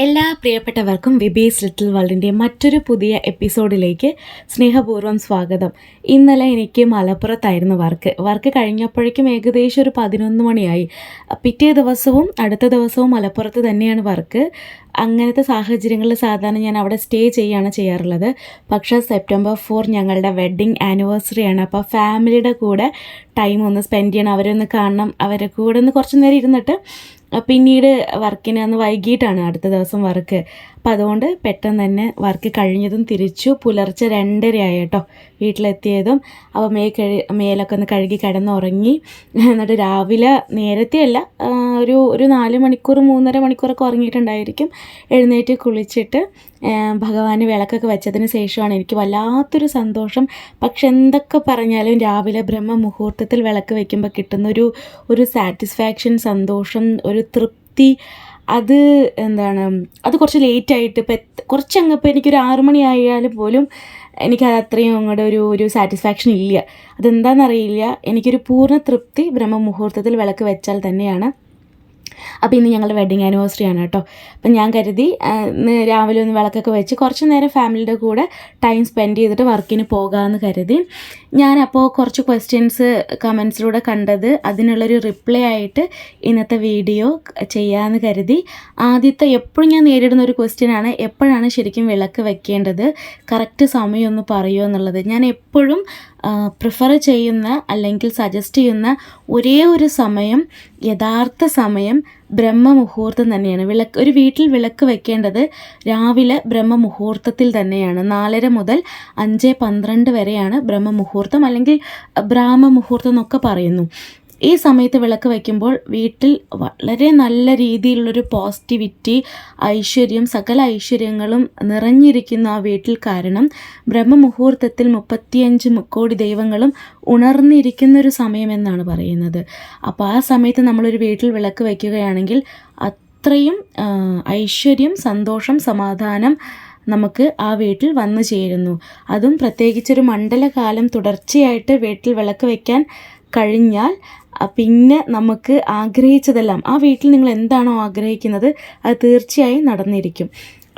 എല്ലാ പ്രിയപ്പെട്ടവർക്കും വിബീസ് ലിറ്റിൽ വേൾഡിന്റെ മറ്റൊരു പുതിയ എപ്പിസോഡിലേക്ക് സ്നേഹപൂർവം സ്വാഗതം. ഇന്നലെ എനിക്ക് മലപ്പുറത്തായിരുന്നു വർക്ക്. വർക്ക് കഴിഞ്ഞപ്പോഴേക്കും ഏകദേശം ഒരു പതിനൊന്ന് മണിയായി. പിറ്റേ ദിവസവും അടുത്ത ദിവസവും മലപ്പുറത്ത് തന്നെയാണ് വർക്ക്. അങ്ങനത്തെ സാഹചര്യങ്ങളിൽ സാധാരണ ഞാൻ അവിടെ സ്റ്റേ ചെയ്യുകയാണ് ചെയ്യാറുള്ളത്. പക്ഷേ സെപ്റ്റംബർ ഫോർ ഞങ്ങളുടെ വെഡ്ഡിങ് ആനിവേഴ്സറിയാണ് അപ്പോൾ ഫാമിലിയുടെ കൂടെ ടൈം ഒന്ന് സ്പെൻഡ് ചെയ്യണം. അവരെ ഒന്ന് കാണണം. അവരെ കൂടെ ഒന്ന് കുറച്ച് നേരം ഇരുന്നിട്ട് പിന്നീട് വർക്കിന് അന്ന് വൈകിട്ടാണ് അടുത്ത ദിവസം വർക്ക് അപ്പം അതുകൊണ്ട് പെട്ടെന്ന് തന്നെ വർക്ക് കഴിഞ്ഞതും തിരിച്ചു. പുലർച്ചെ രണ്ടരയായി കേട്ടോ വീട്ടിലെത്തിയതും. അപ്പോൾ മേ കഴി മേലൊക്കെ ഒന്ന് കഴുകി കിടന്നുറങ്ങി. എന്നിട്ട് രാവിലെ നേരത്തെ അല്ല ഒരു ഒരു നാല് മണിക്കൂർ മൂന്നര മണിക്കൂറൊക്കെ ഉറങ്ങിയിട്ടുണ്ടായിരിക്കും. എഴുന്നേറ്റ് കുളിച്ചിട്ട് ഭഗവാന് വിളക്കൊക്കെ വെച്ചതിന് ശേഷമാണ് എനിക്ക് വല്ലാത്തൊരു സന്തോഷം. പക്ഷെ എന്തൊക്കെ പറഞ്ഞാലും രാവിലെ ബ്രഹ്മ മുഹൂർത്തത്തിൽ വിളക്ക് വയ്ക്കുമ്പോൾ കിട്ടുന്ന ഒരു ഒരു സാറ്റിസ്ഫാക്ഷൻ സന്തോഷം ഒരു തൃപ്തി അത് എന്താണ് അത് കുറച്ച് ലേറ്റായിട്ട് ഇപ്പം കുറച്ചങ്ങ് ഇപ്പം എനിക്കൊരു ആറ് മണി ആയാലും പോലും എനിക്കത് അത്രയും അങ്ങോട്ട് ഒരു ഒരു സാറ്റിസ്ഫാക്ഷൻ ഇല്ല. അതെന്താണെന്നറിയില്ല എനിക്കൊരു പൂർണ തൃപ്തി ബ്രഹ്മ മുഹൂർത്തത്തിൽ വിളക്ക് വെച്ചാൽ തന്നെയാണ്. അപ്പോൾ ഇന്ന് ഞങ്ങളുടെ വെഡ്ഡിങ് ആനിവേഴ്സറി ആണ് കേട്ടോ. അപ്പം ഞാൻ കരുതി രാവിലെ ഒന്ന് വിളക്കൊക്കെ വെച്ച് കുറച്ച് നേരം ഫാമിലിയുടെ കൂടെ ടൈം സ്പെൻഡ് ചെയ്തിട്ട് വർക്കിന് പോകാമെന്ന് കരുതി. ഞാനപ്പോൾ കുറച്ച് ക്വസ്റ്റ്യൻസ് കമൻസിലൂടെ കണ്ടത്. അതിനുള്ളൊരു റിപ്ലൈ ആയിട്ട് ഇന്നത്തെ വീഡിയോ ചെയ്യാമെന്ന് കരുതി. ആദ്യത്തെ എപ്പോഴും ഞാൻ നേരിടുന്ന ഒരു ക്വസ്റ്റ്യനാണ് എപ്പോഴാണ് ശരിക്കും വിളക്ക് വെക്കേണ്ടത്? കറക്റ്റ് സമയം ഒന്ന് പറയുമോ എന്നുള്ളത്. ഞാൻ എപ്പോഴും പ്രിഫർ ചെയ്യുന്ന അല്ലെങ്കിൽ സജസ്റ്റ് ചെയ്യുന്ന ഒരേ ഒരു സമയം യഥാർത്ഥ സമയം ബ്രഹ്മമുഹൂർത്തം തന്നെയാണ്. വിളക്ക് ഒരു വീട്ടിൽ വിളക്ക് വെക്കേണ്ടത് രാവിലെ ബ്രഹ്മമുഹൂർത്തത്തിൽ തന്നെയാണ്. നാലര മുതൽ അഞ്ച് പന്ത്രണ്ട് വരെയാണ് ബ്രഹ്മമുഹൂർത്തം അല്ലെങ്കിൽ ബ്രാഹ്മമുഹൂർത്തം എന്നൊക്കെ പറയുന്നു. ഈ സമയത്ത് വിളക്ക് വയ്ക്കുമ്പോൾ വീട്ടിൽ വളരെ നല്ല രീതിയിലുള്ളൊരു പോസിറ്റിവിറ്റി ഐശ്വര്യം സകല ഐശ്വര്യങ്ങളും നിറഞ്ഞിരിക്കുന്ന ആ വീട്ടിൽ കാരണം ബ്രഹ്മമുഹൂർത്തത്തിൽ മുപ്പത്തിയഞ്ച് മുക്കോടി ദൈവങ്ങളും ഉണർന്നിരിക്കുന്ന ഒരു സമയമെന്നാണ് പറയുന്നത്. അപ്പോൾ ആ സമയത്ത് നമ്മളൊരു വീട്ടിൽ വിളക്ക് വയ്ക്കുകയാണെങ്കിൽ അത്രയും ഐശ്വര്യം സന്തോഷം സമാധാനം നമുക്ക് ആ വീട്ടിൽ വന്നു ചേരുന്നു. അതും പ്രത്യേകിച്ചൊരു മണ്ഡലകാലം തുടർച്ചയായിട്ട് വീട്ടിൽ വിളക്ക് വയ്ക്കാൻ കഴിഞ്ഞാൽ പിന്നെ നമുക്ക് ആഗ്രഹിച്ചതെല്ലാം ആ വീട്ടിൽ നിങ്ങൾ എന്താണോ ആഗ്രഹിക്കുന്നത് അത് തീർച്ചയായും നടന്നിരിക്കും.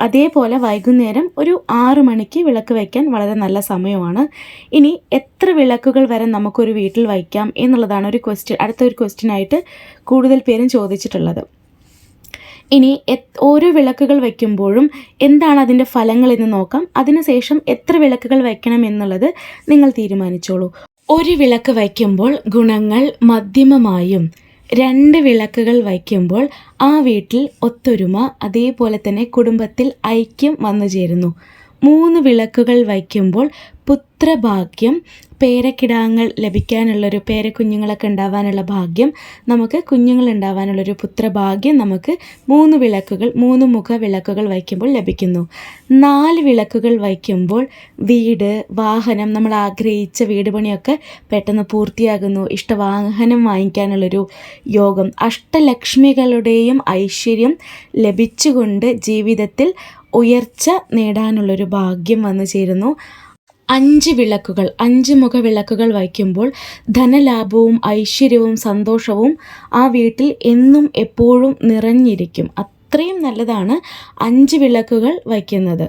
അതേപോലെ വൈകുന്നേരം ഒരു ആറു മണിക്ക് വിളക്ക് വയ്ക്കാൻ വളരെ നല്ല സമയമാണ്. ഇനി എത്ര വിളക്കുകൾ വരെ നമുക്കൊരു വീട്ടിൽ വയ്ക്കാം എന്നുള്ളതാണ് ഒരു ക്വസ്റ്റ്യൻ അടുത്തൊരു ക്വസ്റ്റ്യനായിട്ട് കൂടുതൽ പേരും ചോദിച്ചിട്ടുള്ളത്. ഇനി ഓരോ വിളക്കുകൾ വയ്ക്കുമ്പോഴും എന്താണ് അതിന്റെ ഫലങ്ങൾ എന്ന് നോക്കാം. അതിനുശേഷം എത്ര വിളക്കുകൾ വയ്ക്കണം എന്നുള്ളത് നിങ്ങൾ തീരുമാനിച്ചോളൂ. ഒരു വിളക്ക് വയ്ക്കുമ്പോൾ ഗുണങ്ങൾ മധ്യമമായും രണ്ട് വിളക്കുകൾ വയ്ക്കുമ്പോൾ ആ വീട്ടിൽ ഒത്തൊരുമ അതേപോലെ തന്നെ കുടുംബത്തിൽ ഐക്യം വന്നു ചേരുന്നു മൂന്ന് വിളക്കുകൾ വയ്ക്കുമ്പോൾ പുത്രഭാഗ്യം പേരക്കിടാങ്ങൾ ലഭിക്കാനുള്ളൊരു പേരക്കുഞ്ഞുങ്ങളൊക്കെ ഉണ്ടാവാനുള്ള ഭാഗ്യം നമുക്ക് കുഞ്ഞുങ്ങൾ ഉണ്ടാവാനുള്ളൊരു പുത്രഭാഗ്യം നമുക്ക് മൂന്ന് വിളക്കുകൾ മൂന്ന് മുഖ വിളക്കുകൾ വയ്ക്കുമ്പോൾ ലഭിക്കുന്നു. നാല് വിളക്കുകൾ വയ്ക്കുമ്പോൾ വീട് വാഹനം നമ്മൾ ആഗ്രഹിച്ച വീട് പണിയൊക്കെ പെട്ടെന്ന് പൂർത്തിയാകുന്നു. ഇഷ്ടവാഹനം വാങ്ങിക്കാനുള്ളൊരു യോഗം. അഷ്ടലക്ഷ്മികളുടെയും ഐശ്വര്യം ലഭിച്ചുകൊണ്ട് ജീവിതത്തിൽ ഉയർച്ച നേടാനുള്ളൊരു ഭാഗ്യം വന്നു ചേരുന്നു. അഞ്ച് വിളക്കുകൾ അഞ്ച് മുഖ വിളക്കുകൾ വയ്ക്കുമ്പോൾ ധനലാഭവും ഐശ്വര്യവും സന്തോഷവും ആ വീട്ടിൽ എന്നും എപ്പോഴും നിറഞ്ഞിരിക്കും. അത്രയും നല്ലതാണ് അഞ്ച് വിളക്കുകൾ വയ്ക്കുന്നത്.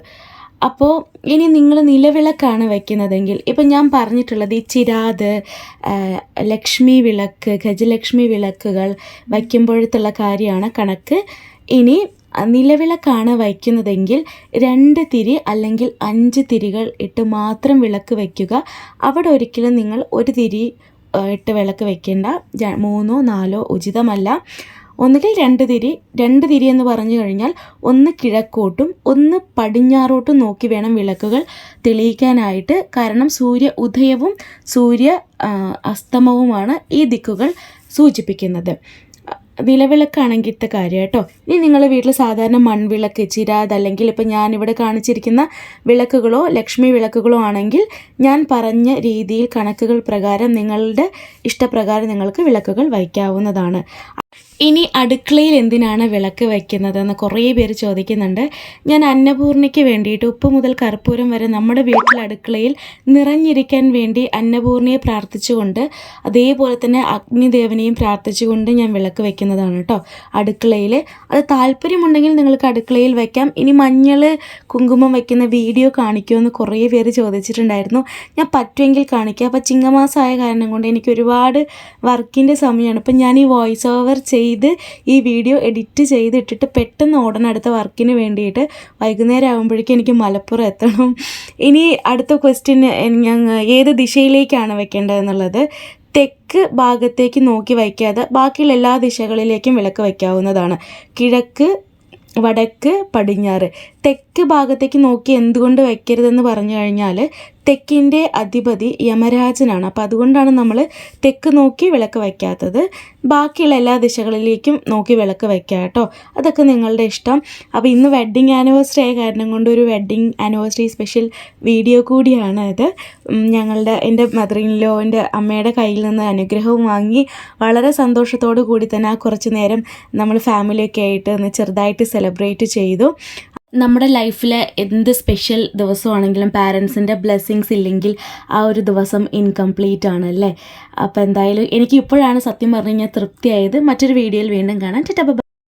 അപ്പോൾ ഇനി നിങ്ങൾ നിലവിളക്കാണ് വയ്ക്കുന്നതെങ്കിൽ ഇപ്പം ഞാൻ പറഞ്ഞിട്ടുള്ളത് ഈ ചിരാത് ലക്ഷ്മി വിളക്ക് ഗജലക്ഷ്മി വിളക്കുകൾ വയ്ക്കുമ്പോഴത്തുള്ള കാര്യമാണ് കണക്ക്. ഇനി നിലവിളക്കാണ് വയ്ക്കുന്നതെങ്കിൽ രണ്ട് തിരി അല്ലെങ്കിൽ അഞ്ച് തിരികൾ ഇട്ട് മാത്രം വിളക്ക് വയ്ക്കുക. അവിടെ ഒരിക്കലും നിങ്ങൾ ഒരു തിരി ഇട്ട് വിളക്ക് വയ്ക്കേണ്ട. മൂന്നോ നാലോ ഉചിതമല്ല. ഒന്നുകിൽ രണ്ട് തിരി രണ്ട് തിരി എന്ന് പറഞ്ഞു കഴിഞ്ഞാൽ ഒന്ന് കിഴക്കോട്ടും ഒന്ന് പടിഞ്ഞാറോട്ടും നോക്കി വേണം വിളക്കുകൾ തെളിയിക്കാനായിട്ട്. കാരണം സൂര്യ ഉദയവും സൂര്യ അസ്തമവുമാണ് ഈ ദിക്കുകൾ സൂചിപ്പിക്കുന്നത്. നിലവിളക്കാണെങ്കിൽ ഇത്തെ കാര്യം കേട്ടോ. ഇനി നിങ്ങളുടെ വീട്ടിൽ സാധാരണ മൺവിളക്ക് ചിരാത് അല്ലെങ്കിൽ ഇപ്പം ഇവിടെ കാണിച്ചിരിക്കുന്ന വിളക്കുകളോ ലക്ഷ്മി വിളക്കുകളോ ആണെങ്കിൽ ഞാൻ പറഞ്ഞ രീതിയിൽ കണക്കുകൾ പ്രകാരം നിങ്ങളുടെ ഇഷ്ടപ്രകാരം നിങ്ങൾക്ക് വിളക്കുകൾ വയ്ക്കാവുന്നതാണ്. ഇനി അടുക്കളയിൽ എന്തിനാണ് വിളക്ക് വയ്ക്കുന്നതെന്ന് കുറേ പേര് ചോദിക്കുന്നുണ്ട്. ഞാൻ അന്നപൂർണയ്ക്ക് വേണ്ടിയിട്ട് ഉപ്പ് മുതൽ കർപ്പൂരം വരെ നമ്മുടെ വീട്ടിൽ അടുക്കളയിൽ നിറഞ്ഞിരിക്കാൻ വേണ്ടി അന്നപൂർണയെ പ്രാർത്ഥിച്ചുകൊണ്ട് അതേപോലെ തന്നെ അഗ്നിദേവനെയും പ്രാർത്ഥിച്ചുകൊണ്ട് ഞാൻ വിളക്ക് വയ്ക്കുന്നതാണ് കേട്ടോ അടുക്കളയിൽ അത് താല്പര്യമുണ്ടെങ്കിൽ നിങ്ങൾക്ക് അടുക്കളയിൽ വയ്ക്കാം. ഇനി മഞ്ഞൾ കുങ്കുമം വയ്ക്കുന്ന വീഡിയോ കാണിക്കുമെന്ന് കുറേ പേര് ചോദിച്ചിട്ടുണ്ടായിരുന്നു. ഞാൻ പറ്റുമെങ്കിൽ കാണിക്കാം. അപ്പോൾ ചിങ്ങമാസമായ കാരണം കൊണ്ട് എനിക്ക് ഒരുപാട് വർക്കിന്റെ സമയമാണ്. അപ്പം ഞാൻ ഈ വോയിസ് ഓവർ ചെയ്ത് ഈ വീഡിയോ എഡിറ്റ് ചെയ്തിട്ടിട്ട് പെട്ടെന്ന് ഓടണം അടുത്ത വർക്കിന് വേണ്ടിയിട്ട്. വൈകുന്നേരം ആകുമ്പോഴേക്കും എനിക്ക് മലപ്പുറം എത്തണം. ഇനി അടുത്ത ക്വസ്റ്റ്യൻ ഞങ്ങൾ ഏത് ദിശയിലേക്കാണ് വെക്കേണ്ടതെന്നുള്ളത് തെക്ക് ഭാഗത്തേക്ക് നോക്കി വയ്ക്കാതെ ബാക്കിയുള്ള എല്ലാ ദിശകളിലേക്കും വിളക്ക് വയ്ക്കാവുന്നതാണ്. കിഴക്ക് വടക്ക് പടിഞ്ഞാറ്. തെക്ക് ഭാഗത്തേക്ക് നോക്കി എന്തുകൊണ്ട് വയ്ക്കരുതെന്ന് പറഞ്ഞു കഴിഞ്ഞാൽ തെക്കിന്റെ അധിപതി യമരാജനാണ്. അപ്പോൾ അതുകൊണ്ടാണ് നമ്മൾ തെക്ക് നോക്കി വിളക്ക് വയ്ക്കാത്തത്. ബാക്കിയുള്ള എല്ലാ ദിശകളിലേക്കും നോക്കി വിളക്ക് വയ്ക്കുക കേട്ടോ. അതൊക്കെ നിങ്ങളുടെ ഇഷ്ടം. അപ്പോൾ ഇന്ന് വെഡ്ഡിങ് ആനിവേഴ്സറി ആയ കാരണം കൊണ്ട് ഒരു വെഡ്ഡിങ് ആനിവേഴ്സറി സ്പെഷ്യൽ വീഡിയോ കൂടിയാണ് ഇത്. ഞങ്ങളുടെ എന്റെ ഇൻ എന്റെ അമ്മയുടെ കയ്യിൽ നിന്ന് അനുഗ്രഹവും വാങ്ങി വളരെ സന്തോഷത്തോടു കൂടി തന്നെ ആ കുറച്ച് നേരം നമ്മൾ ഫാമിലിയൊക്കെ ആയിട്ട് ഒന്ന് ചെറുതായിട്ട് സെലിബ്രേറ്റ് ചെയ്തു. നമ്മുടെ ലൈഫിലെ എന്ത് സ്പെഷ്യൽ ദിവസമാണെങ്കിലും പാരൻസിന്റെ ബ്ലെസ്സിങ്സ് ഇല്ലെങ്കിൽ ആ ഒരു ദിവസം ഇൻകംപ്ലീറ്റ് ആണ് അല്ലേ? അപ്പോൾ എന്തായാലും എനിക്ക് ഇപ്പോഴാണ് സത്യം പറഞ്ഞു കഴിഞ്ഞാൽ തൃപ്തിയായത്. മറ്റൊരു വീഡിയോയിൽ വീണ്ടും കാണാം. ചേട്ടാ.